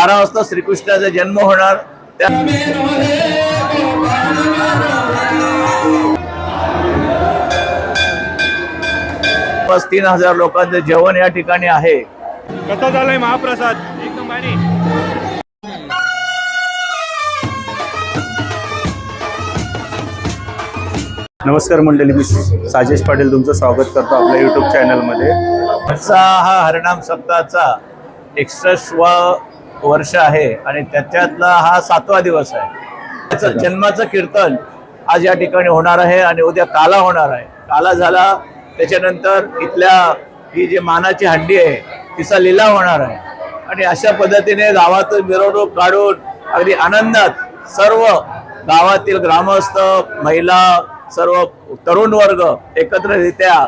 बारा वाजता श्रीकृष्णाचा जन्म होणार. त्या बस तीन हजार लोकांचं जेवण या ठिकाणी आहे. कसा झालाय महाप्रसाद? एकदम भारी नमस्कार मंडळी मी साजेश पाटील तुमचं स्वागत करतो आपल्या युट्यूब चॅनलमध्ये आजचा हा हरिनाम सप्ताहाचा एकसष्टव वर्ष आहे आणि त्याच्यातला हा सातवा दिवस आहे. त्याचं जन्माचं कीर्तन आज या ठिकाणी होणार आहे आणि उद्या काला होणार आहे. काला झाला त्याच्यानंतर इथल्या ही जी मानाची हंडी आहे तिचा लिलाव होणार आहे. आणि अशा पद्धतीने गावातून मिरवणूक काढून अगदी आनंदात सर्व गावातील ग्रामस्थ महिला सर्व तरुण वर्ग एकत्ररित्या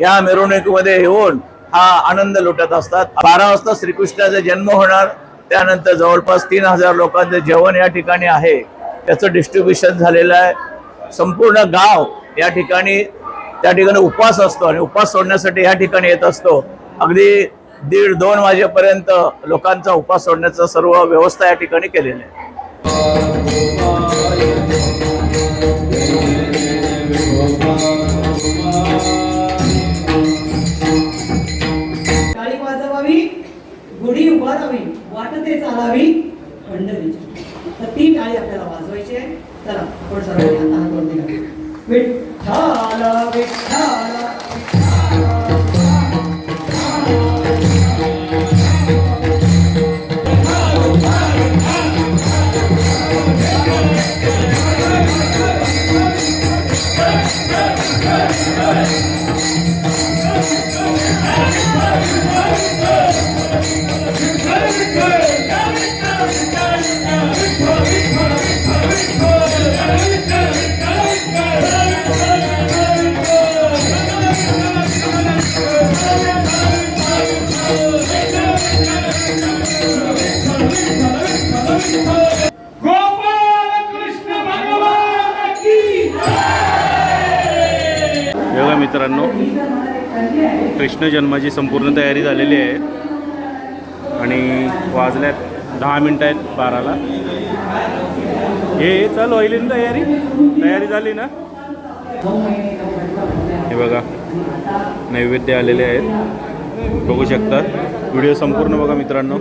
या मिरवणुकीमध्ये येऊन हा आनंद लुटत असतात. बारा वाजता श्रीकृष्णाचा जन्म होणार. त्यानंतर जवळपास तीन हजार लोकांचं जेवण या ठिकाणी आहे. त्याचं डिस्ट्रीब्युशन झालेलं आहे. संपूर्ण गाव या ठिकाणी त्या ठिकाणी उपवास असतो आणि उपवास सोडण्यासाठी या ठिकाणी येत असतो. अगदी दीड दोन वाजेपर्यंत लोकांचा उपवास सोडण्याचा सर्व व्यवस्था या ठिकाणी केलेली आहे. वाजवावी गुढी उभारावी. चालावी पंढरीची तर ती टाळी आपल्याला वाजवायची आहे. चला आपण सर्वांनी आता हात दिला विठ्ठल विठ्ठल. बघा मित्रांनो कृष्ण जन्माची संपूर्ण तयारी झालेली आहे. आणि वाजल्यात दहा मिनटं आहेत बाराला. हे चालू होईल ना तयारी? तयारी झाली ना? हे बघा नैवेद्य आलेले आहेत. बघू शकतात व्हिडिओ संपूर्ण बघा मित्रांनो.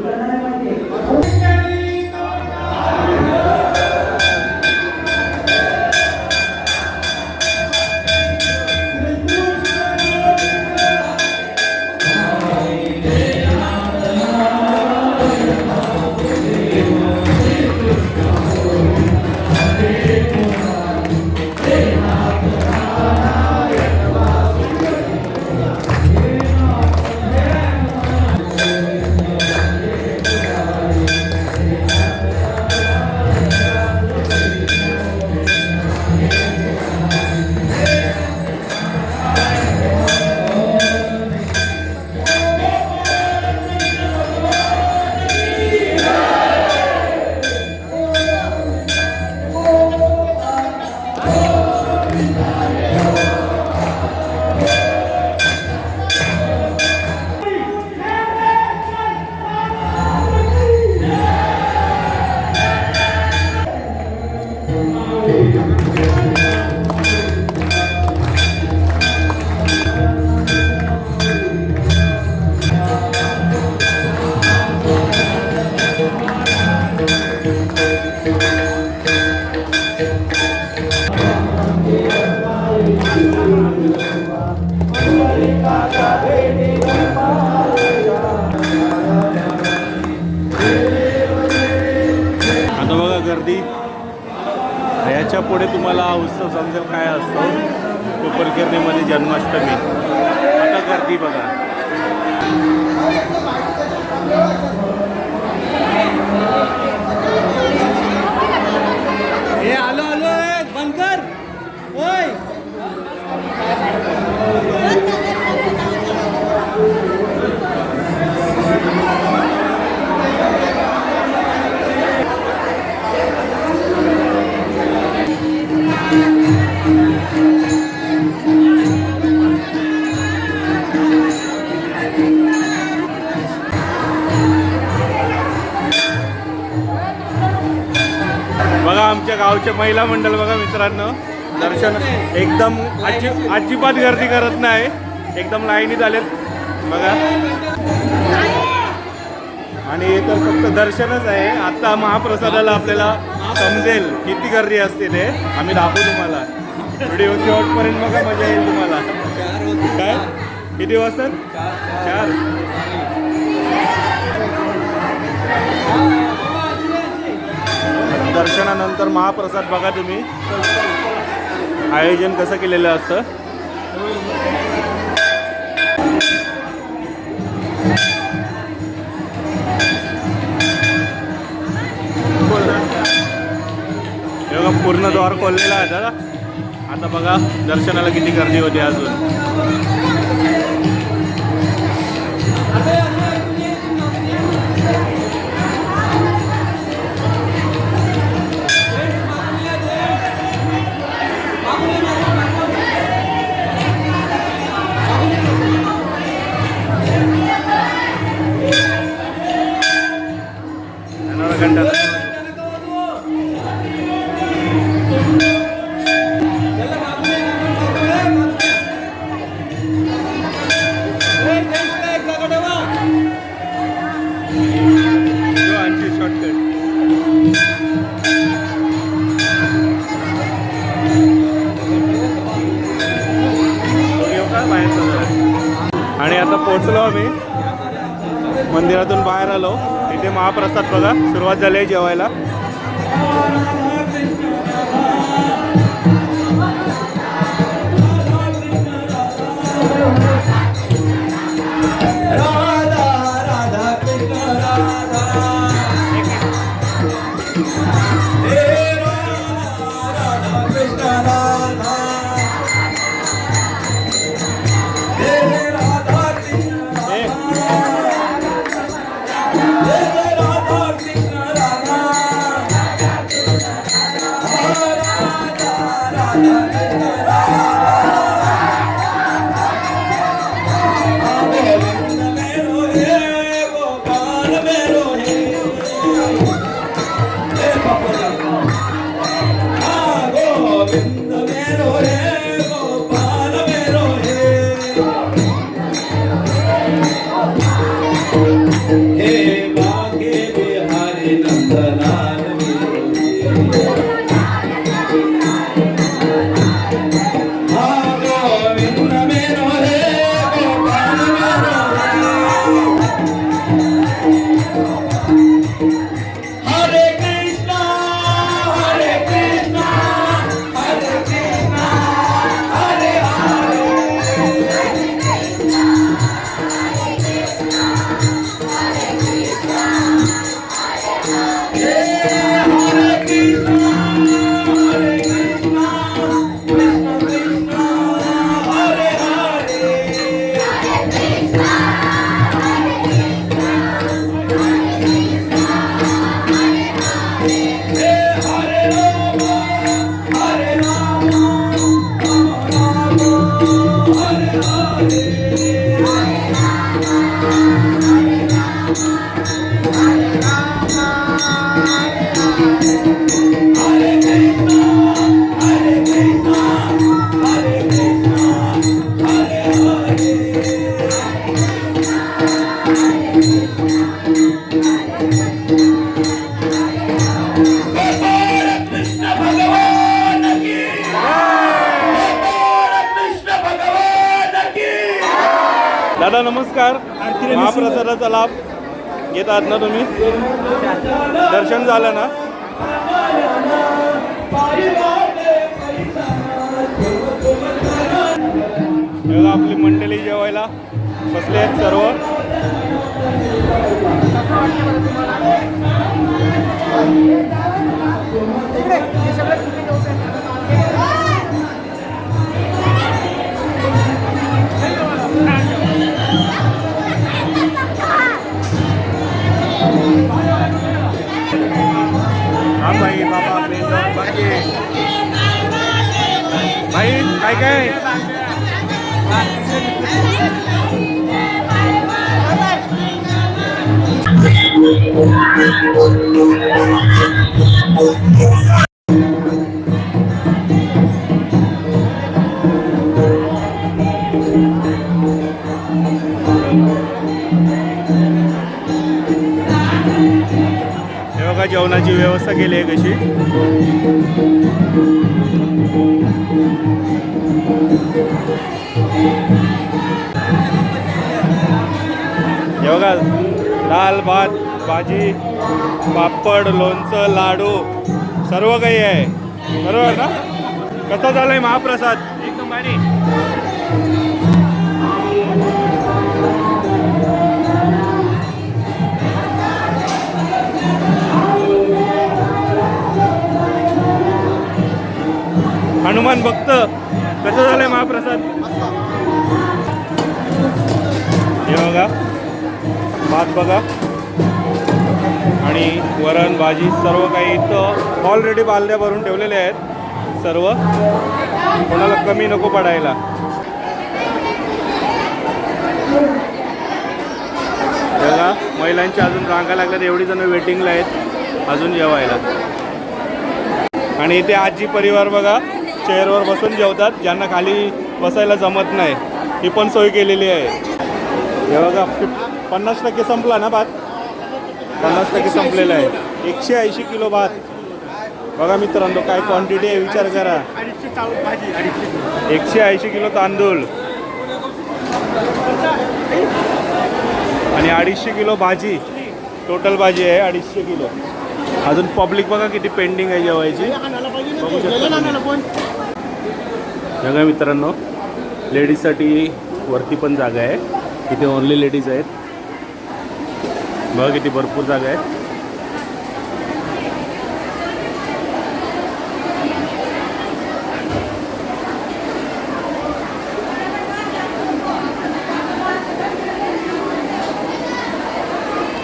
गर्दी ह्याच्या पुढे तुम्हाला उत्सव समजेल काय असतो? कोपरगिरणीमध्ये जन्माष्टमी. आता गर्दी बघा. हे आलो आलो बनकर होय महिला मंडळ बघा मित्रांनो. दर्शन एकदम अजि अजिबात गर्दी करत नाही. एकदम लाईनीत आलेत. बघा. आणि तर फक्त दर्शनच आहे. आता महाप्रसादाला आपल्याला समजेल किती गर्दी असते ते. आम्ही दाखवू तुम्हाला. व्हिडिओ शेवटपर्यंत बघा मजा येईल तुम्हाला. काय? किती वाजतात चार. दर्शनानंतर महाप्रसाद बघा तुम्ही. आयोजन कसं केलेलं असतं? हे पूर्ण द्वार खोललेला आहे दादा. आता बघा दर्शनाला किती गर्दी होती अजून. महाप्रसाद बघा सुरुवात झाली आहे जेवायला. नमस्कार. महाप्रसादाचा लाभ घेत आहात ना तुम्ही? दर्शन झालं ना? आपली मंडळी जेवायला बसले आहेत सर्व. हा भाई काय काय जेवणाची व्यवस्था केली आहे कशी हे बघा दाल भात भाजी पापड लोणचं लाडू सर्व काही आहे. बरोबर ना? कसं झालंय महाप्रसाद? एकदम भारी. हनुमान भक्त कसं झालंय महाप्रसाद? हे बघा. भात बघा. आणि वरण भाजी सर्व काही इथं ऑलरेडी बालद्या भरून ठेवलेले आहेत. सर्व. कोणाला कमी नको पडायला. बघा महिलांच्या अजून रांगा लागल्यात. एवढी जण वेटिंगला आहेत. अजून जेवायला. आणि इथे आजी परिवार बघा. चेअरवर बसून जेवतात ज्यांना खाली बसायला जमत नाही. ही पण सोय केलेली आहे. हे बघा पन्नास टक्के संपला ना भात? पन्नास टक्के संपलेला आहे. एकशे ऐंशी किलो भात. बघा मित्रांनो काय क्वांटिटी आहे विचार करा. एकशे ऐंशी किलो तांदूळ. आणि अडीचशे किलो भाजी. टोटल भाजी आहे अडीचशे किलो. अजून पब्लिक बघा किती पेंडिंग आहे जेवायची. बघू शकता बघा मित्रांनो लेडीजसाठी वरती पण जागा आहे. इथे ओनली लेडीज आहेत. बघा किती भरपूर जागा आहे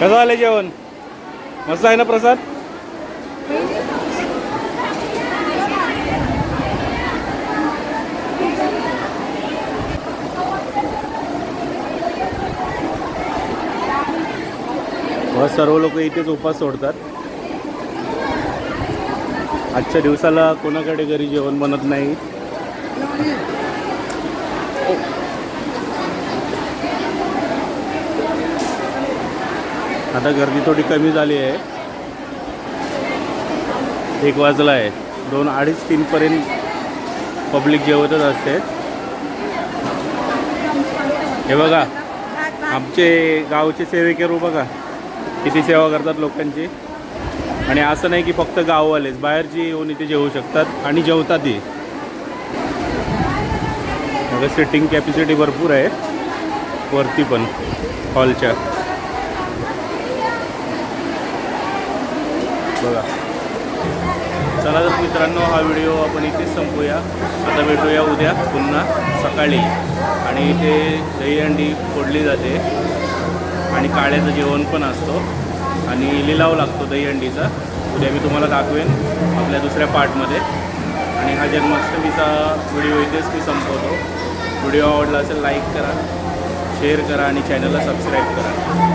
कसं आलं जेवण? मस्त आहे ना प्रसाद? व सर्व लोक इथेच उपास सोडतात. आजच्या दिवसाला कोणाकडे घरी जेवण बनत नाही? आता गर्दी थोडी कमी झाली आहे. एक वाजला आहे दोन अडीच तीनपर्यंत पब्लिक जेवतच असते. हे बघा आमचे गावचे सेवेकरू बघा किती सेवा करतात लोकांची. आणि असं नाही की फक्त गाववालेच बाहेरची येऊन इथे जेवू शकतात आणि जेवतातही. बघा सिटिंग कॅपॅसिटी भरपूर आहे. वरती पण हॉलच्या. बघा. चला तर मित्रांनो हा व्हिडिओ आपण इथेच संपूया. आता भेटूया उद्या पुन्हा सकाळी. आणि इथे दहीहंडी फोडली जाते. आणि काळ्याचं जेवण पण असतो. आणि लिलाव लागतो दहीहंडीचा. उद्या मी तुम्हाला दाखवेन आपल्या दुसऱ्या पार्टमध्ये. आणि हा जन्माष्टमीचा व्हिडिओ इथेच मी संपवतो. व्हिडिओ आवडला असेल लाईक करा शेअर करा आणि चॅनलला सबस्क्राईब करा.